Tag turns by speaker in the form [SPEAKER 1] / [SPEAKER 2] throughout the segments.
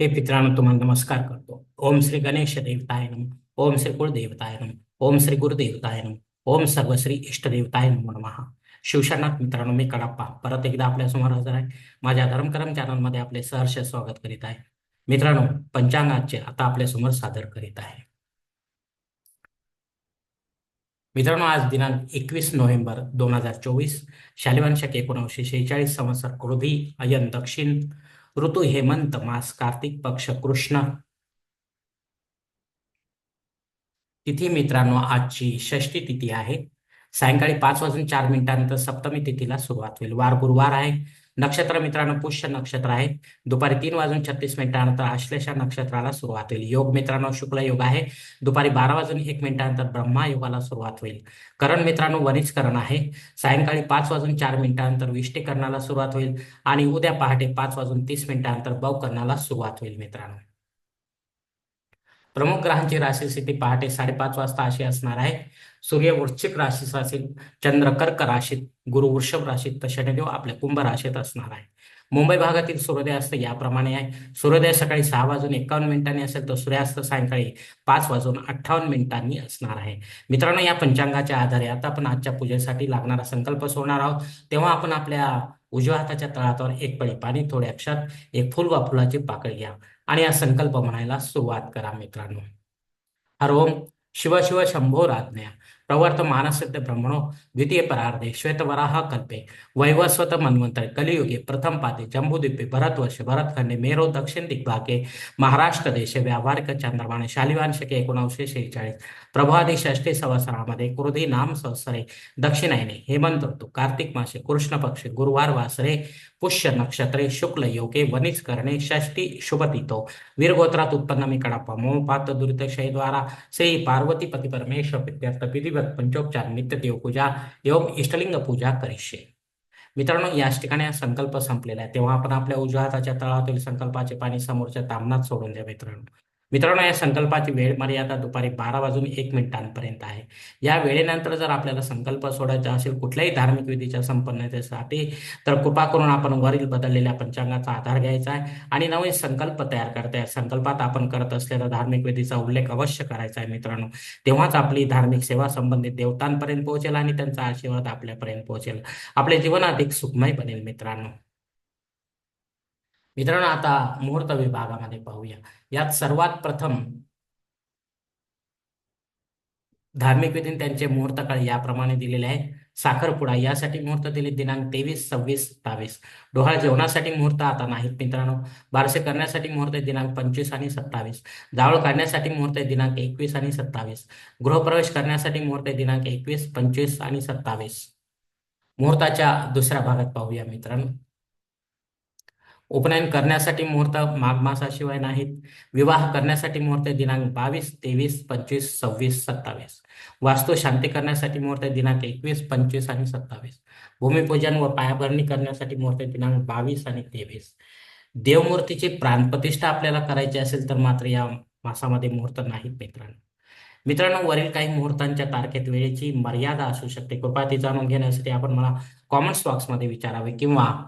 [SPEAKER 1] हे मित्रांनो तुम्हाला नमस्कार करतो. ओम श्री गणेश देवताय नम ओम श्री कुलदेवताय नम ओम श्री गुरुदेवताय नम ओम सर्वश्री इष्टदेवताय नमो नमः. शिवशरणात मित्रांनो, मी कडाप्पा. परत एकदा आपल्या समोर हजर आहे. माझ्या धर्मकरम चॅनलमध्ये आपले सहर्ष स्वागत करीत आहे. मित्रांनो, पंचांगाचे आता आपल्या समोर सादर करीत आहे. मित्रांनो, आज दिनांक एकवीस नोव्हेंबर दोन हज़ार चोवीस शालिवान शक एकोणीसशे शेहेचाळीस संवत्सर क्रोधी अयन दक्षिण ऋतू हेमंत मास कार्तिक पक्ष कृष्ण. तिथी मित्रांनो आजची षष्टी तिथी आहे. सायंकाळी पाच वाजून चार मिनिटांनंतर सप्तमी तिथीला सुरुवात होईल. वार गुरुवार आहे. नक्षत्र मित्रांनो पुष्य नक्षत्र आहे. दुपारी तीन वाजून छत्तीस मिनिटानंतर आश्लेषा नक्षत्राला सुरुवात होईल. योग मित्रांनो शुक्ल योग आहे. दुपारी बारा वाजून एक मिनिटानंतर ब्रह्मा योगाला सुरुवात होईल. करण मित्रांनो वनिजकरण आहे. सायंकाळी पाच वाजून चार मिनिटानंतर विष्टीकरणाला सुरुवात होईल. आणि उद्या पहाटे पाच वाजून तीस मिनिटानंतर बवकरणाला सुरुवात होईल मित्रांनो. प्रमुख ग्रहांची राशी स्थिती पहाटे साडेपाच वाजता अशी असणार आहे. सूर्य वृश्चिक राशीत असेल चंद्र कर्क राशीत गुरु वृषभ राशीत तर शनिदेव आपल्या कुंभ राशीत असणार आहे. मुंबई भागातील सूर्योदयास्त याप्रमाणे आहे. सूर्योदय सकाळी सहा वाजून एकावन्न मिनिटांनी असेल तर सूर्यास्त सायंकाळी पाच वाजून अठ्ठावन्न मिनिटांनी असणार आहे. मित्रांनो या पंचांगाच्या आधारे आता आपण आजच्या पूजेसाठी लागणारा संकल्प सोडणार आहोत. तेव्हा आपण आपल्या उजव्या हाताच्या तळातवर एक पळे पाणी थोड्या अक्षात एक फुल वा फुलाची पाकळी घ्या. आणि हा संकल्प म्हणायला सुरुवात करा मित्रांनो. हर ओम शिव शिव शंभो राज्ञा. प्रवर्त मानसिद्ध ब्रह्मणो द्वितीय परार्धे श्वेतवराह कल्पे। वैवस्वत मन्वंतर कलियुगे प्रथम पादे जम्बूद्वीपे भरतवर्ष भरतखंडे मेरो दक्षिण दिग्भागे महाराष्ट्र देशे व्यावहारिक चंद्रमाने शालिवान शके एकोणीसशे शेहेचाळीस। प्रभादी षष्टी संवत्सरामध्ये क्रोधी नाम संवत्सरे दक्षिणायने हेमंत ऋतू कार्तिक मासे कृष्ण पक्ष गुरुवार वासरे पुष्य नक्षत्रे शुक्ल योगे वनिज करणे षष्टी शुभतितो। वीरगोत्रात उत्पन्न मी कडाप्पा मोपात दुरित द्वारा श्री पार्वती पती परमेश्वर प्रित्यर्थ विधिवत पंचोपचार नित्य देवपूजा एवं इष्टलिंग पूजा करीशे मित्रांनो याच ठिकाणी संकल्प संपलेला आहे. तेव्हा आपण आपल्या उजव्या हाताच्या तळातील संकल्पाचे पाणी समोरच्या तामनात सोडून द्या मित्रांनो. मित्रांनो या संकल्पाची वेळ मर्यादा दुपारी बारा वाजून एक मिनिटांपर्यंत आहे. या वेळेनंतर जर आपल्याला संकल्प सोडायचा असेल कुठल्याही धार्मिक विधीच्या संपन्नतेसाठी तर कृपा करून आपण वरील बदललेल्या पंचांगाचा आधार घ्यायचा आहे आणि नवीन संकल्प तयार करताय संकल्पात आपण करत असलेल्या धार्मिक विधीचा उल्लेख अवश्य करायचा आहे मित्रांनो. तेव्हाच आपली धार्मिक सेवा संबंधित देवतांपर्यंत पोहोचेल आणि त्यांचा आशीर्वाद आपल्यापर्यंत पोहोचेल. आपले जीवन अधिक सुखमय बनेल मित्रांनो. मित्रांनो आता मुहूर्त विभागामध्ये पाहूया. यात सर्वात प्रथम धार्मिक विधीन त्यांचे मुहूर्त काळ याप्रमाणे दिलेले आहे साखरपुडा यासाठी मुहूर्त दिले दिनांक तेवीस सव्वीस सत्तावीस डोहाळ जेवणासाठी मुहूर्त आता नाहीत मित्रांनो. बारसे करण्यासाठी मुहूर्त दिनांक पंचवीस आणि सत्तावीस. जावळ काढण्यासाठी मुहूर्त दिनांक एकवीस आणि सत्तावीस. गृहप्रवेश करण्यासाठी मुहूर्त दिनांक एकवीस पंचवीस आणि सत्तावीस. मुहूर्ताच्या दुसऱ्या भागात पाहूया मित्रांनो. उपनयन करण्यासाठी मुहूर्त माघ मासाशिवाय नाहीत. विवाह करण्यासाठी मुहूर्त दिनांक बावीस तेवीस पंचवीस सव्वीस सत्तावीस. वास्तू शांती करण्यासाठी मुहूर्त दिनांक एकवीस पंचवीस आणि सत्तावीस. भूमिपूजन व पायाभरणी करण्यासाठी मुहूर्त दिनांक बावीस आणि तेवीस. देवमूर्तीची प्राणप्रतिष्ठा आपल्याला करायची असेल तर मात्र या मासामध्ये मुहूर्त नाहीत मित्रांनो. मित्रांनो वरील काही मुहूर्तांच्या तारखेत वेळेची मर्यादा असू शकते. कृपया ती जाणून घेण्यासाठी आपण मला कॉमेंट्स बॉक्समध्ये विचारावे किंवा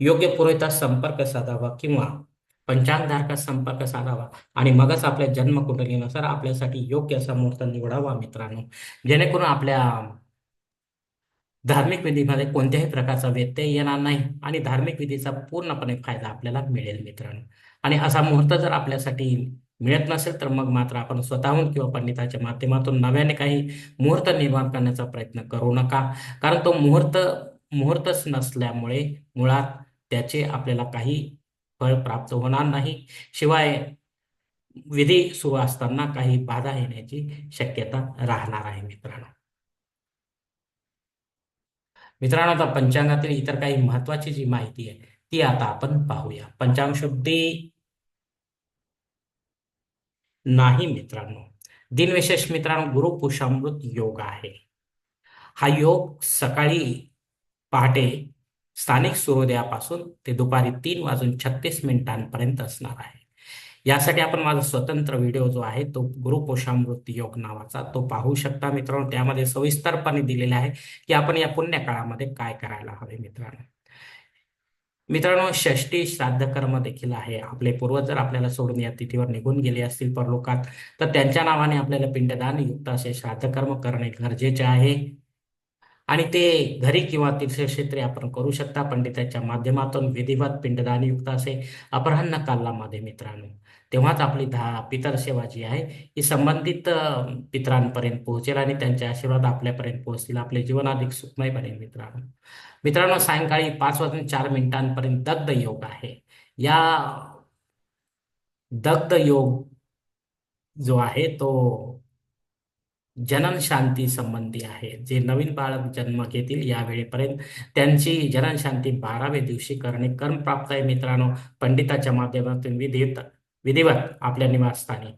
[SPEAKER 1] योग्य पुरोहितात संपर्क साधावा किंवा पंचांगधारकात संपर्क साधावा. आणि मगच आपल्या जन्मकुंडलीनुसार आपल्यासाठी योग्य असा मुहूर्त निवडावा मित्रांनो. जेणेकरून आपल्या धार्मिक विधीमध्ये कोणत्याही प्रकारचा व्यत्यय येणार नाही आणि धार्मिक विधीचा पूर्णपणे फायदा आपल्याला मिळेल मित्रांनो. आणि असा मुहूर्त जर आपल्यासाठी मिळत नसेल तर मग मात्र आपण स्वतःहून किंवा पंडिताच्या माध्यमातून नव्याने काही मुहूर्त निर्माण करण्याचा प्रयत्न करू नका. कारण तो मुहूर्त मुहूर्तच नसल्यामुळे मुळात त्याचे आपल्याला काही फळ प्राप्त होणार नाही. शिवाय विधी सुरू असताना काही बाधा येण्याची शक्यता राहणार आहे मित्रांनो. मित्रांनो आता पंचांगातील इतर काही महत्वाची जी माहिती आहे ती आता आपण पाहूया. पंचांग शब्दी नाही मित्रांनो. दिनविशेष मित्रांनो गुरु पुषामृत योग आहे. हा योग सकाळी पहाटे स्थानिक सूर्योदयापासून ते दुपारी तीन वाजून छत्तीस मिनिटांपर्यंत असणार आहे. यासाठी आपण माझा स्वतंत्र व्हिडिओ जो आहे तो गुरुपोषामृत योग नावाचा तो पाहू शकता मित्रांनो. त्यामध्ये सविस्तरपणे दिलेला आहे की आपण या पुण्यकाळामध्ये काय करायला हवे मित्रांनो. मित्रांनो षष्टी श्राद्ध कर्म देखील आहे. आपले पूर्वज जर आपल्याला सोडून या तिथीवर निघून गेले असतील परलोकात तर त्यांच्या नावाने आपल्याला पिंडदान युक्त असे श्राद्ध कर्म करणे गरजेचे आहे. आणि ते घरी किंवा तीर्थक्षेत्री आपण करू शकता पंडिताच्या माध्यमातून विधिवत पिंडदानयुक्त असे अपराह्न कालामध्ये मित्रांनो. तेव्हाच आपली धा पितर सेवा जी आहे ही संबंधित पितरांपर्यंत पोहोचेल आणि त्यांचे आशीर्वाद आपल्यापर्यंत पोहोचतील. आपले जीवन अधिक सुखमय बनेल मित्रांनो. मित्रांनो सायंकाळी पाच वाजून चार मिनिटांपर्यंत दग्ध योग आहे. या दग्ध योग जो आहे तो जनन शांती संबंधी आहे. जे नवीन बाळक जन्म घेतील या वेळेपर्यंत त्यांची जनन शांती बाराव्या दिवशी करणे कर्म प्राप्त आहे मित्रांनो. पंडिताच्या माध्यमातून विधिवत विधिवत आपल्या निवासस्थानी.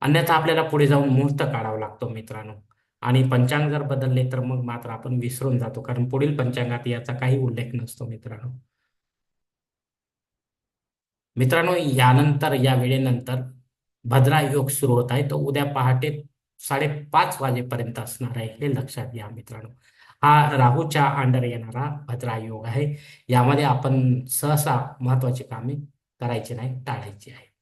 [SPEAKER 1] अन्यथा आपल्याला पुढे जाऊन मुहूर्त काढावा लागतो मित्रांनो. आणि पंचांग जर बदलले तर मग मात्र आपण विसरून जातो. कारण पुढील पंचांगात याचा काही उल्लेख नसतो मित्रांनो. मित्रांनो यानंतर या वेळेनंतर भद्रा योग सुरू होत आहे. तो उद्या पहाटे साडेपाच वाजेपर्यंत असणार आहे हे लक्षात घ्या मित्रांनो. हा राहूच्या अंडर येणारा भद्रा योग आहे. यामध्ये आपण सहसा महत्वाची कामे करायची नाही टाळायची आहे.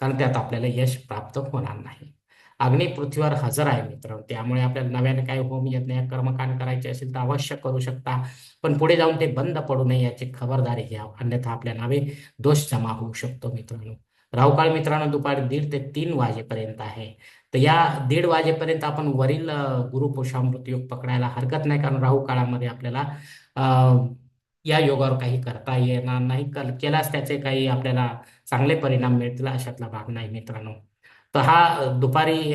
[SPEAKER 1] कारण त्यात आपल्याला यश प्राप्त होणार नाही. अग्नी पृथ्वीवर हजर आहे मित्रांनो. त्यामुळे आपल्याला नव्याने काही होम यज्ञ कर्मकांड करायचे असेल तर अवश्य करू शकता. पण पुढे जाऊन ते बंद पडू नये याची खबरदारी घ्या. अन्यथा आपल्या नावे दोष जमा होऊ शकतो मित्रांनो. राहुकाळ मित्रांनो दुपारी दीड ते तीन वाजेपर्यंत आहे. तर या दीड वाजेपर्यंत आपण वरील अ, योग पकडायला हरकत नाही. कारण राहू काळामध्ये आपल्याला या योगावर काही करता येणार नाही. कल- केल्यास त्याचे काही आपल्याला चांगले परिणाम मिळतील अशातला भाग नाही मित्रांनो. तर हा दुपारी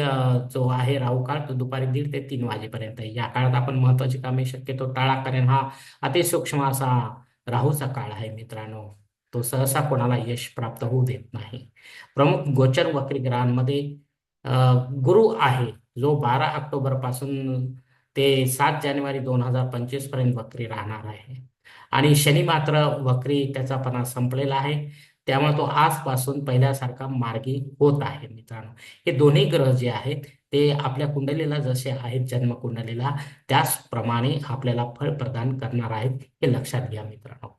[SPEAKER 1] जो आहे राहू काळ तो दुपारी दीड ते तीन वाजेपर्यंत आहे. या काळात आपण महत्वाची कामे शक्यतो टाळा. कारण हा अतिसूक्ष्म असा राहूचा काळ आहे मित्रांनो. तो सहसा कोणाला यश प्राप्त होऊ देत नाही. प्रमुख गोचर वक्री ग्रहांमध्ये गुरु आहे जो बारा ऑक्टोबरपासून ते सात जानेवारी दोन हजार पंचवीसपर्यंत वक्री राहणार आहे. आणि शनी मात्र वक्री त्याचापणा संपलेला आहे. त्यामुळे तो आजपासून पहिल्यासारखा मार्गी होत आहे मित्रांनो. हे दोन्ही ग्रह जे आहेत ते आपल्या कुंडलीला जसे आहेत जन्म कुंडलीला त्याचप्रमाणे आपल्याला फळ प्रदान करणार आहेत हे लक्षात घ्या मित्रांनो.